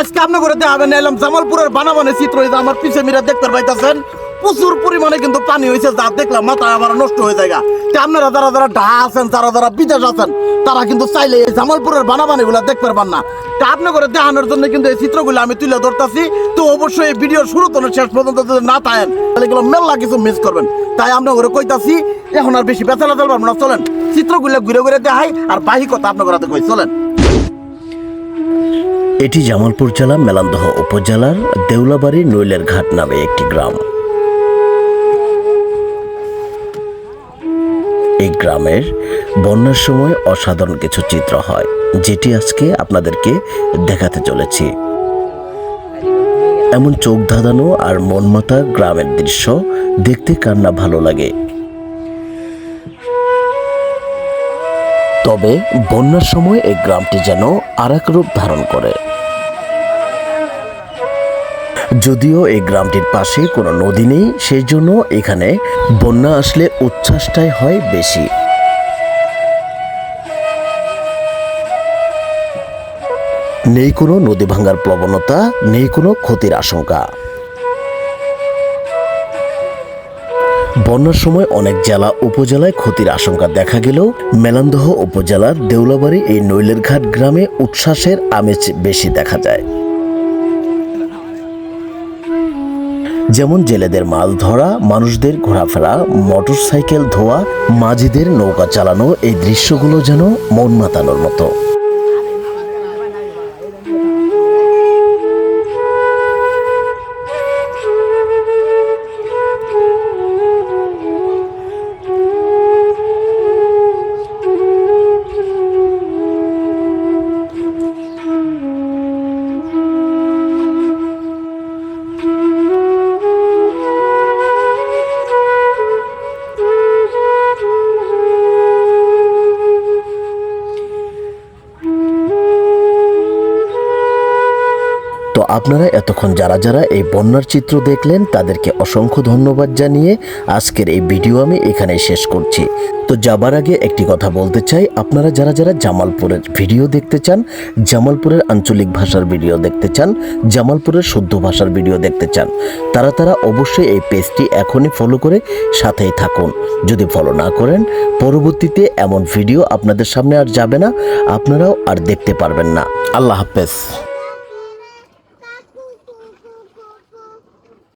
আজকে আপনি করে দেখাবেন এলাম, জামালপুরের বানাবানে চিত্র যে আমার পিছে মিরা দেখতে পাইতেছেন। প্রচুর পরিমাণে কিন্তু পানি হয়েছে যা দেখলাম, মাথায় আমার নষ্ট হয়ে যায় আপনারা যারা যারা ঢা আছেন, যারা যারা বিদেশ আছেন, তারা কিন্তু চাইলে এই জামালপুরের বানাবানি গুলা দেখতে পারবেন না। তা আপনি করে দেখানোর জন্য কিন্তু এই চিত্রগুলো আমি তুলে ধরতেছি। তো অবশ্যই এই ভিডিও শুরু তো শেষ পর্যন্ত যদি না থাকেন, তাহলে কিন্তু মেলা কিছু মিস করবেন। তাই আমরা করে কইতাছি, এখন আর বেশি বেচালা চলবার না, চলেন। চিত্রগুলো ঘুরে ঘুরে দেখাই, আর বাহি কথা আপনার ঘরে কই চলেন। এটি জামালপুর জেলা, মেলান্দহ উপজেলার দেউলাবাড়ি নৈলের ঘাট নামে একটি গ্রাম। এই গ্রামের বন্যার সময় অসাধারণ কিছু চিত্র হয়, যেটি আজকে আপনাদেরকে দেখাতে চলেছি। এমন চোখ ধাঁধানো আর মনমাতা গ্রামের দৃশ্য দেখতে কার না ভালো লাগে। তবে বন্যার সময় এই গ্রামটি যেন আর এক রূপ ধারণ করে। যদিও এই গ্রামটির পাশে কোনো নদী নেই সেই জন্য এখানে বন্যা আসলে উচ্ছ্বাসটাই হয় বেশি। নেই কোনো নদী ভাঙার প্রবণতা, নেই কোনো ক্ষতির আশঙ্কা। বন্যার সময় অনেক জেলা, উপজেলায় ক্ষতির আশঙ্কা দেখা গেলেও মেলান্দহ উপজেলার দেউলাবাড়ি এই নইলের ঘাট গ্রামে উচ্ছ্বাসের আমেজ বেশি দেখা যায়। যেমন জেলেদের মাছ ধরা, মানুষদের ঘোরাফেরা, মোটরসাইকেল ধোয়া, মাঝিদের নৌকা চালানো, এই দৃশ্যগুলো যেন মন মাতানোর মতো। আপনারা এতক্ষণ যারা যারা এই বন্যার চিত্র দেখলেন, তাদেরকে অসংখ্য ধন্যবাদ জানিয়ে আজকের এই ভিডিও আমি এখানে শেষ করছি। তো যাবার আগে একটি কথা বলতে চাই, আপনারা যারা যারা জামালপুরের ভিডিও দেখতে চান, জামালপুরের আঞ্চলিক ভাষার ভিডিও দেখতে চান, জামালপুরের শুদ্ধ ভাষার ভিডিও দেখতে চান, তারা তারা অবশ্যই এই পেজটি এখনই ফলো করে সাথেই থাকুন। যদি ফলো না করেন, পরবর্তীতে এমন ভিডিও আপনাদের সামনে আর যাবে না, আপনারাও আর দেখতে পারবেন না। আল্লাহ হাফেজ।